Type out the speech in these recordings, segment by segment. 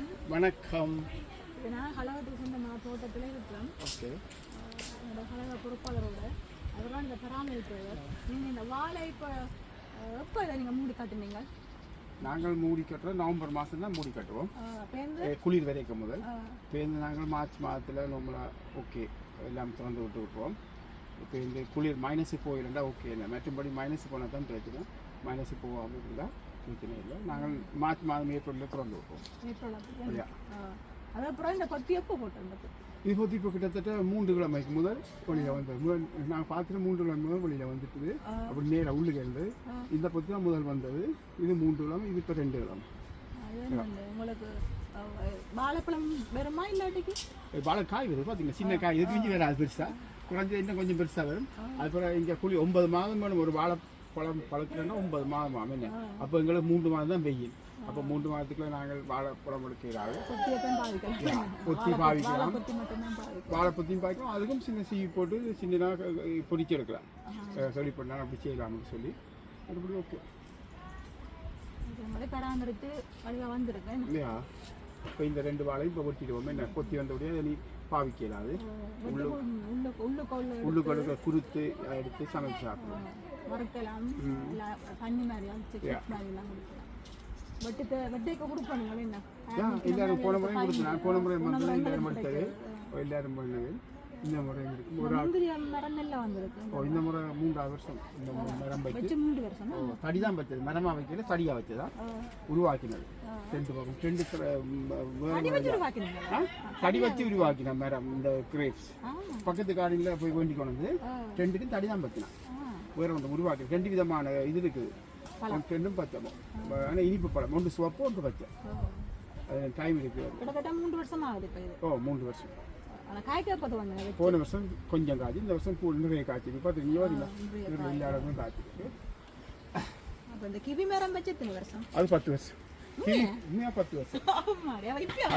வணக்கம். வணக்கம். நான் கழகத்துக்கு சொந்தமாக தோட்டத்தில் இருக்கிறோம் ஓகே. என்னோட கழக பொறுப்பாளரோட. அவர்தான் இந்த பராமரிப்பவர் நீங்கள் இந்த வாழை இப்போ எப்போ இதை நீங்கள் மூடி காட்டுனீங்க? நாங்கள் மூடி கட்டுறோம். நவம்பர் மாதம் தான் மூடி கட்டுவோம். பேருந்து குளிர் வரைக்கும் முதல். இப்போ இந்த நாங்கள் மார்ச் மாதத்தில் நம்மளா ஓகே. எல்லாம் திறந்து விட்டு விட்டுருவோம். இப்போ இந்த குளிர் மைனஸு போயிருந்தா ஓகே இல்லை மற்றபடி மைனஸ் போனால் தான் பிரச்சனை. மைனஸ் போகாமல் இருந்தால் பிரச்சனை இல்லை. நாங்கள் மார்ச் மாதம் ஏப்ரலில் திறந்து Yeah. அதுக்கப்புறம் இந்த கொத்தி எப்போ போட்டிருந்தது இது பற்றி இப்போ கிட்டத்தட்ட மூன்று கிழமைக்கு முதல் வெளியில் வந்தது முதல் நான் பார்த்துட்டு மூன்று கிழமை முதல் வெளியில் வந்துட்டுது. அப்படி நேராக உள்ளுக்கு இருந்து இந்த பற்றி தான் முதல் வந்தது. இது மூன்று கிழமை இது இப்போ ரெண்டு கிழமை. உங்களுக்கு வாழைப்பழம் வருமா இல்லாட்டிக்கு? வாழை காய் வருது பார்த்தீங்கன்னா சின்ன காய் கொஞ்சம் வராது பெருசாக குறைஞ்ச இன்னும் கொஞ்சம் பெருசாக வரும். அதுக்கப்புறம் இங்கே குழி ஒன்பது மாதம் வேணும் ஒரு வாழைப்பழம் பழத்துலன்னா ஒன்பது மாதம் ஆகும் அப்போ எங்களுக்கு மூன்று மாதம் தான் வெயில். அப்போ மூன்று மாதத்துக்குள்ள நாங்கள் வாழைப்பழம் எடுக்கிறாங்க. கொத்தி பாவிக்கலாம். வாழைப்பத்தியும் பார்க்கலாம் அதுக்கும் சின்ன சீவி போட்டு சின்னதாக பொரிச்சு எடுக்கலாம். சொல்லி பண்ணால் அப்படி செய்யலாம்னு சொல்லி. மறுபடி ஓகே. இது மாதிரி பராமரித்து வழியாக வந்திருக்கேன் இல்லையா இப்போ இந்த ரெண்டு வாழையும் இப்போ ஒட்டிடுவோம். என்ன? கொத்தி வந்தபடியே நீ பாவிக்கலாது உள்ள உள்ள உள்ளுக்குள்ள குருத்து எடுத்து சமைச்சு சாப்பிடுவோம் வறுக்கலாம். தண்ணி மாதிரி அரைச்சி சிப்ஸ் மாதிரி எல்லாம் கொடுக்கலாம். வெட்டுக்கு வெட்டைக்கு கொடுப்பானுங்களே என்ன? எல்லாரும் போன முறையும் கொடுத்து நான் போன முறை வந்து எல்லாரும் எடுத்தது எல்லாரும் பண்ணது இந்த முறை இருக்கு. ஒரு மரம் நெல்ல வந்திருக்கு. ஓ, இந்த முறை மூன்றாவது வருஷம். இந்த மரம் வச்சு மூன்று வருஷம்? தடி தான் வச்சது மரமாக வைக்கல தடியாக வச்சதா உருவாக்கினது. ரெண்டு பக்கம்? ஆ? தடி வச்சு உருவாக்கின மரம் இந்த கிரேப்ஸ் பக்கத்து காடியில் போய் கொண்டு கொண்டு ரெண்டுக்கும் தடி தான் ஆ. வேற ஒன்று உருவாக்கி ரெண்டு விதமான இது இருக்குது. ரெண்டும் பச்சை ஆனால் இனிப்பு பழம். ஒன்று சிவப்பு ஒன்று பச்சை. அது டைம் இருக்குது கிட்டத்தட்ட மூன்று வருஷம் ஆகுது ஓ மூன்று வருஷம். போன வருஷம் கொஞ்சம் காய்ச்சி இந்த வருஷம் கூழ் நிறைய காய்ச்சி பார்த்து இங்கே வரீங்க இதில் எல்லா இடமும் காய்ச்சிருக்கு. அது பத்து வருஷம். பத்து வருஷம்?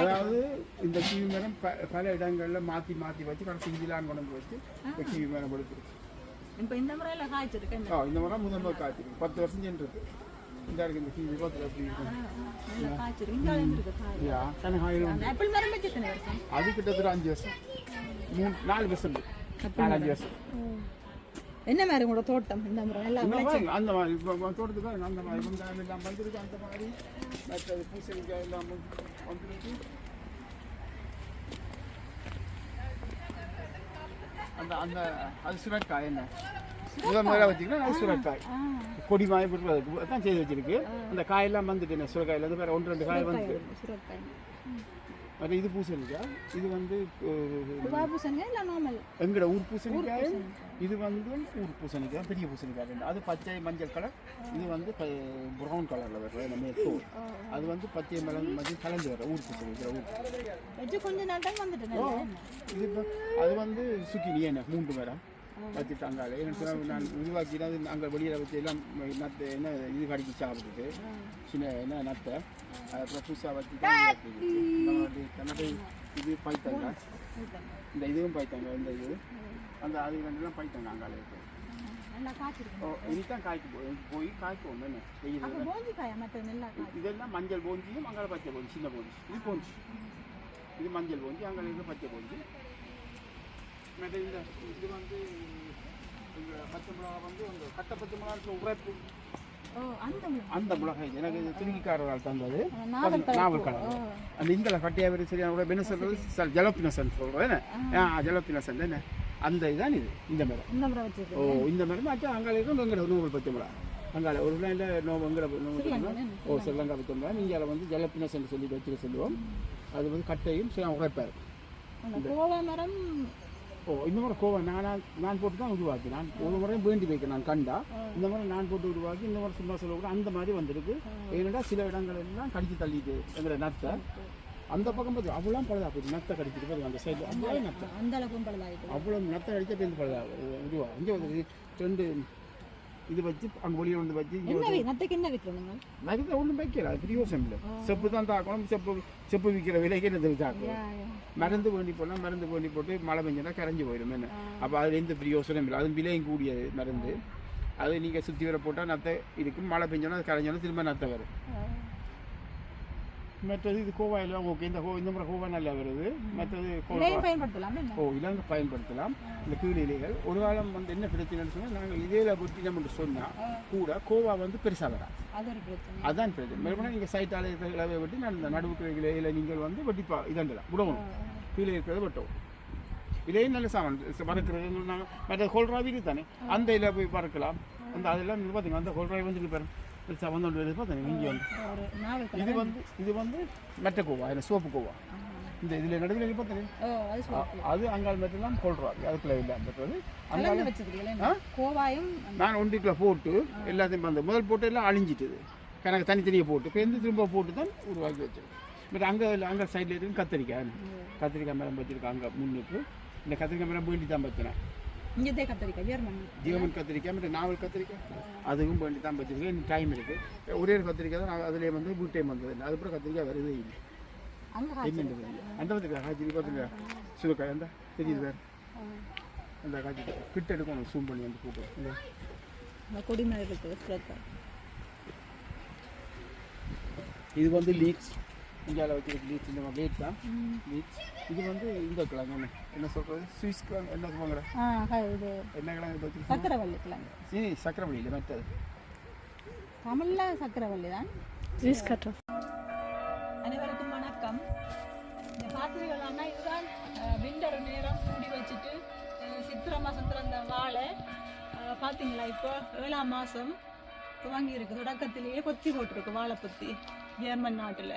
அதாவது இந்த கிவி மரம் பல இடங்களில் மாற்றி மாற்றி வச்சு கடைசி இதிலான் கொண்டு வச்சு கிவி மரம் கொடுத்துருக்கு. இப்போ இந்த முறையில் காய்ச்சிருக்கேன் ஆ இந்த மரம் முதல் முறை காய்ச்சிருக்கு. பத்து வருஷம் சென்றிருக்கு இந்த இருக்கு இந்த கிவி பத்தில் எப்படி இருக்கும் காய்ச்சிருக்கு. இருக்கு காய். அந்த ஆப்பிள் மரம் வச்சு எத்தனை வருஷம்? அது கிட்டத்தட்ட அஞ்சு வருஷம். மூணு நாலு வருஷம் நாலு அஞ்சு வருஷம். என்ன மாதிரி உங்களோட தோட்டம்? இந்த முறை இந்த மாதிரி அந்த மாதிரி தோட்டத்துக்கு அந்த மாதிரி வெங்காயம் எல்லாம் வந்துருக்கு அந்த மாதிரி. மற்றது பூசணிக்காய் எல்லாம் வந்து- வந்துருக்கு. அந்த அந்த அது சுரக்காய் என்ன? முதல் முதல்ல வச்சுக்கிட்டா அது சுரக்காய். கொடி மாய போட்டுறதுக்கு தான் செய்து வச்சிருக்கு. அந்த காயெல்லாம் வந்துட்டு என்ன? சுரக்காயில் வந்து வேறு ஒன்று ரெண்டு காய் வந்து சுரக்காய். மற்ற இது பூசணிக்காய் இது வந்து எங்கட ஊர் பூசணிக்காய் இது வந்து ஊர் பூசணிக்காய் பெரிய பூசணிக்காய் ரெண்டு. அது பச்சை மஞ்சள் கலர் இது வந்து ப்ரௌன் கலரில் வர்ற நம்ம தோல் அது வந்து பச்சை மலம் மஞ்சள் கலந்து வர ஊர் பூசணிக்காய் ஊர் வச்சு கொஞ்ச நாள் தான் வந்துட்டு. இது அது வந்து சுக்கினி என்ன மூன்று மரம். வச்சுட்டாங்க. எனக்கு சொன்னா நான் உருவாக்கி அது அங்கே வெளியில் வச்சு எல்லாம் நத்தை என்ன இது கடிச்சு சாப்பிட்டுட்டு சின்ன என்ன நத்தை அப்புறம் புதுசாக வச்சு கண்ணாடி இது பாய்த்தாங்க இந்த இதுவும் பாய்த்தாங்க இந்த இது. அந்த அது ரெண்டுலாம் பாய்த்தாங்க அங்கால இனிதான் காய்க்கு போய் போய் காய்க்கு ஒன்று என்ன இதெல்லாம் மஞ்சள் போஞ்சியும் அங்கால பச்சை போஞ்சி சின்ன போஞ்சி. இது போஞ்சி. இது மஞ்சள் போஞ்சி இருந்து பச்சை போஞ்சி. இந்த இது வந்து இந்த பச்சை மிளகா வந்து அந்த கட்ட பச்சை மிளகா உரைப்பு. அந்த மிளகாய் எனக்கு இது திருவிக்காரரால் தந்தது. நாவல் கலர் அந்த இந்தியில் கட்டியாக வரும் சரியான கூட என்ன சொல்றது? ஜலப்பினசன் சொல்கிறேன் ஆ. ஜலப்பினசன் என்ன? அந்த இதுதான் இது இந்த மரம் இந்த ஓ இந்த மரம் ஆச்சா அங்கால இருக்கும் எங்கட நூறு பச்சை மிளகா. அங்கால ஒரு லைனில் நோ எங்கட நூறு ஓ ஸ்ரீலங்கா பச்சை மிளகா. நீங்கள் வந்து ஜலப்பினசன் சொல்லி வச்சுக்க சொல்லுவோம். அது வந்து கட்டையும் உரைப்பார் அந்த கோவா மரம் ஓ இந்த முறை கோவா நான் நான் போட்டு தான் உருவாக்கி நான் ஒரு முறை வேண்டி வைக்க நான் கண்டா இந்த முறை நான் போட்டு உருவாக்கி இந்த முறை சும்மா சொல்ல கூட அந்த மாதிரி வந்திருக்கு ஏன்னா சில இடங்கள் எல்லாம் கடிச்சு தள்ளிட்டு எங்களை நத்தை அந்த பக்கம் பார்த்து அவ்வளோ பழுதா போச்சு நத்தை கடிச்சிட்டு பாருங்க அந்த சைடு அவ்வளோ நத்தை அந்த அளவுக்கு அவ்வளோ நத்தை கடிச்சா பேருந்து பழுதா உருவா இங்கே வந்து ரெண்டு இது வச்சு அங்கே வெளியே வந்து வச்சு என்ன நத்தைக்கு என்ன விற்கிறோம் நகத்தை ஒன்றும் வைக்கல அது பிரியோசம் இல்லை செப்பு தான் தாக்கணும் செப்பு செப்பு விற்கிற விலைக்கு என்னது தாக்கணும் மருந்து வேண்டி போனால் மருந்து வேண்டி போட்டு மழை பெஞ்சனா கரைஞ்சி போயிடும் என்ன அப்போ அதில் எந்த பிரியோசனம் இல்லை அது விலையும் கூடியது மருந்து அது நீங்கள் சுற்றி வர போட்டால் நத்தை இருக்கும் மழை பெஞ்சோன்னா அது கரைஞ்சோன்னா திரும்ப நத்தை வரும் மற்றது இது கோவாயில் ஓகே இந்த கோ இந்த முறை கோவா நல்லா வருது. மற்றது கோவா பயன்படுத்தலாம் ஓ இலங்கை பயன்படுத்தலாம். இந்த கீழ் இலைகள் ஒரு காலம் வந்து என்ன பிரச்சனைன்னு சொன்னால் நாங்கள் இலையில வெட்டினோம்னு சொன்னால் கூட கோவா வந்து பெருசாக வராது. அது ஒரு பிரச்சனை. அதான் பிரச்சனை. மேலும் நீங்கள் இருக்கிற இலவை வெட்டி நான் இந்த நடுவுக்கு இலையில நீங்கள் வந்து வெட்டிப்பா இதண்டலாம் விடணும் கீழே இருக்கிறத வெட்டவும். இலையும் நல்ல சாமான். பறக்கிறது மற்ற கொள்றாவி தானே அந்த இலை போய் பறக்கலாம். அந்த அதெல்லாம் இது பார்த்தீங்க அந்த கொள்றாவி வந்து பாருங்க. பெருசாக வந்து வருது இங்கே வந்து இது வந்து இது வந்து மெட்ட கோவா இல்லை சோப்பு கோவா இந்த இதில் நடுவில் பார்த்தீங்க ஓ அது அங்கால் மட்டும்தான் கொள்றாவி அதுக்குள்ள இல்லை வச்சிருக்கீங்களா கோவாயும் நான் ஒன்றிக்குள்ள போட்டு எல்லாத்தையும் வந்து முதல் போட்டு எல்லாம் அழிஞ்சிட்டுது கணக்கு தனித்தனியாக போட்டு இப்போ எந்த திரும்ப போட்டு தான் உருவாக்கி வச்சிருக்கேன் பட் அங்கே அங்கே சைடில் இருக்கு கத்திரிக்காய் கத்திரிக்காய் மரம் வச்சிருக்கேன் அங்கே முன்னுக்கு இந்த கத்திரிக்காய் மரம் வேண்டி தான் வச்சினேன் இங்கதே கத்தரிக்காய் ஜெர்மன் ஜீவன் கத்திரிக்காய். மற்ற நாவல் கத்திரிக்காய். அதுவும் வேண்டி தான் வச்சிருக்கேன் டைம் இருக்குது ஒரே ஒரு கத்திரிக்காய் தான் நான் அதிலே வந்து வீட்டையும் வந்தது. இல்லை அதுக்கப்புறம் கத்திரிக்காய் வருதே இல்லை. அந்த கத்திரிக்காய் காய்ச்சி பார்த்துங்க சுருக்காய் அந்த தெரியுது வேறு. அந்த காய்ச்சி கிட்ட எடுக்கணும் சூம் பண்ணி வந்து இந்த. கொடி மேல இருக்கு ஸ்ப்ரெட் இது வந்து லீக்ஸ் இந்தியாவில் இந்த மாதிரி லேட் தான் இது வந்து இந்த கிழங்கு என்ன என்ன சொல்கிறது சுவிஸ் கிழங்கு. என்ன சொல்லுவாங்க என்ன கிழங்கு சக்கரவள்ளி கிழங்கு. சீ சக்கரவள்ளி. இல்லை மற்றது தமிழ்ல சக்கரவள்ளி தான். Süß Kartoffel. அனைவருக்கும் வணக்கம். இந்த பார்த்துருக்கலாம்னா இதுதான் விண்டர் நேரம் மூடி வச்சுட்டு சித்திரை மாதம் திறந்த வாழை பார்த்தீங்களா இப்போ? ஏழாம் மாதம் துவங்கி இருக்கு தொடக்கத்திலேயே கொத்தி போட்டிருக்கு வாழை பொத்தி. ஜெர்மன் நாட்டில்.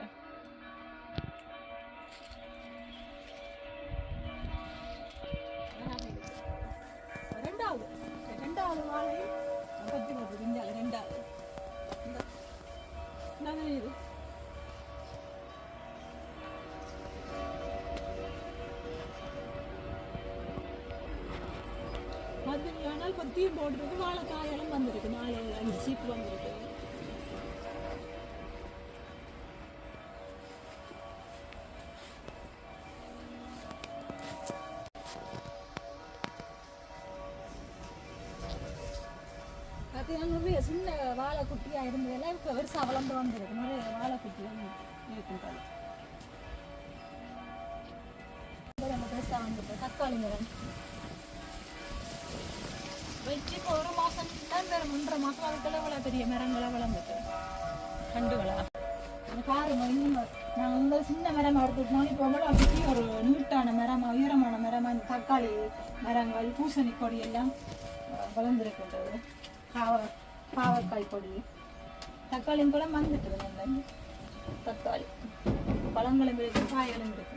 பார்த்தீங்கன்னா இப்போ தீ போட்டுருக்கு வாழைக்காயெல்லாம் வந்திருக்கு. நாலு அஞ்சு சீப்பு வந்திருக்கு. பார்த்தீங்கன்னா சின்ன வாழை குட்டியாக இருந்ததெல்லாம் இப்போ பெருசாக வளர்ந்து வந்திருக்கு. நிறைய வாழை குட்டியாக இருக்கின்றது பெருசாக வந்துருக்கு தக்காளி மரம் வச்சு இப்போ ஒரு மாதம் தான் வேறு ஒன்றரை மாதம் அதுக்குள்ள இவ்வளோ பெரிய மரங்களாக வளர்ந்துட்டு. கண்டுகளா? பாருங்க இன்னும் நாங்கள் இந்த சின்ன மரமாக எடுத்துட்டோம் இப்போ கூட அப்படி ஒரு நீட்டான மரமா உயரமான மரமா இந்த தக்காளி மரங்கள் பூசணி கொடி எல்லாம் வளர்ந்துருக்கின்றது. பாவ பாவக்காய் கொடி. தக்காளியும் கூட வந்துட்டு நல்ல தக்காளி. பழங்களும் இருக்கு காய்களும் இருக்கு.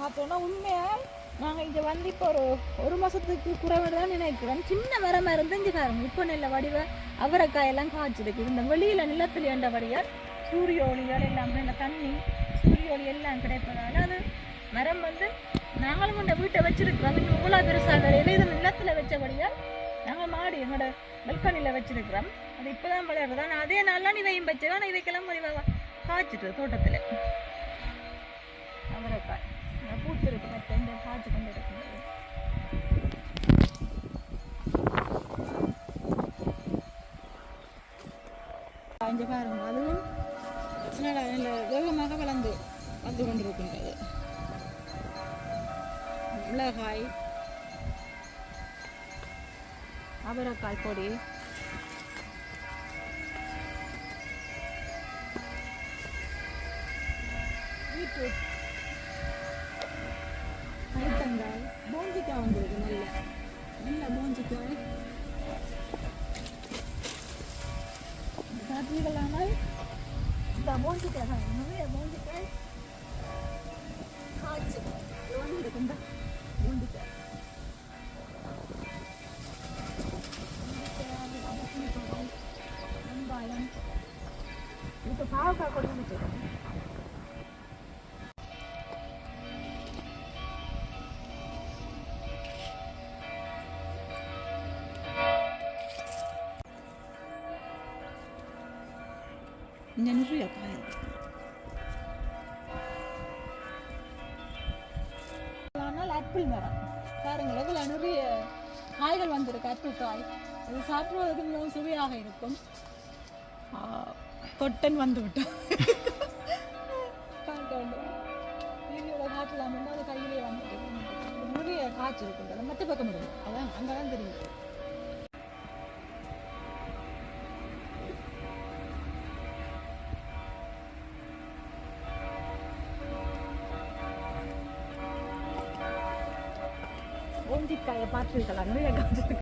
பார்த்தோன்னா உண்மையாக நாங்கள் இங்கே வந்து இப்போ ஒரு ஒரு மாதத்துக்கு குறைவு தான் நினைக்கிறோம். சின்ன மரமாக இருந்து இங்கே பாருங்க. இப்போ நெல்ல வடிவ அவரைக்காயெல்லாம் காய்ச்சிருக்கு இந்த வெளியில் நிலத்தில் ஏண்டபடியால் சூரிய ஒளிகள் எல்லாமே இந்த தண்ணி சூரிய ஒளி எல்லாம் கிடைப்பதால் அது மரம் வந்து நாங்களும் இந்த வீட்டை வச்சிருக்கிறோம். இன்னும் இவ்வளோ பெருசாக வரையில இது நிலத்தில் வச்சபடியால் நாங்கள் மாடி எங்களோட வெல்கனியில் வச்சிருக்கிறோம். அது இப்போ தான் வளருது. ஆனால் அதே நாள்லாம் இதையும் வச்சு ஆனால் இவைக்கெல்லாம் வடிவ காய்ச்சிட்டு தோட்டத்தில். இங்கே பாருங்க. அதுவும் நல்ல நல்ல வேகமாக வளர்ந்து வந்து கொண்டிருக்கின்றது. மிளகாய் அவரைக்காய் பொடி. பீட்ரூட் பைத்தங்காய் போஞ்சிக்காய் வந்துருக்கு நல்ல. நல்ல போஞ்சிக்காய். பார்த்தீங்களானால் இந்த போஞ்சிக்காய் தான் நிறைய போஞ்சிக்காய் காய்ச்சி வந்துருக்கு இந்த போஞ்சிக்காய் இங்கே நிறைய காய். இருக்கு. ஆனால் ஆப்பிள் மரம் பாருங்கள் இதில் நிறைய காய்கள் வந்திருக்கு ஆப்பிள் காய். இது சாப்பிடுவதற்கு மிகவும் சுவையாக இருக்கும். கொட்டன் வந்து விட்டோம் காட்ட வேண்டும் வீடியோவில் காட்டலாம் அது கையிலே வந்துட்டு நிறைய காய்ச்சி இருக்கு மற்ற பக்கம் இருக்கு. அதான் அங்கே தான் தெரியும் தெரியுது ஓஞ்சிக்காயை பார்த்துருக்கலாம் நிறைய காய்ச்சி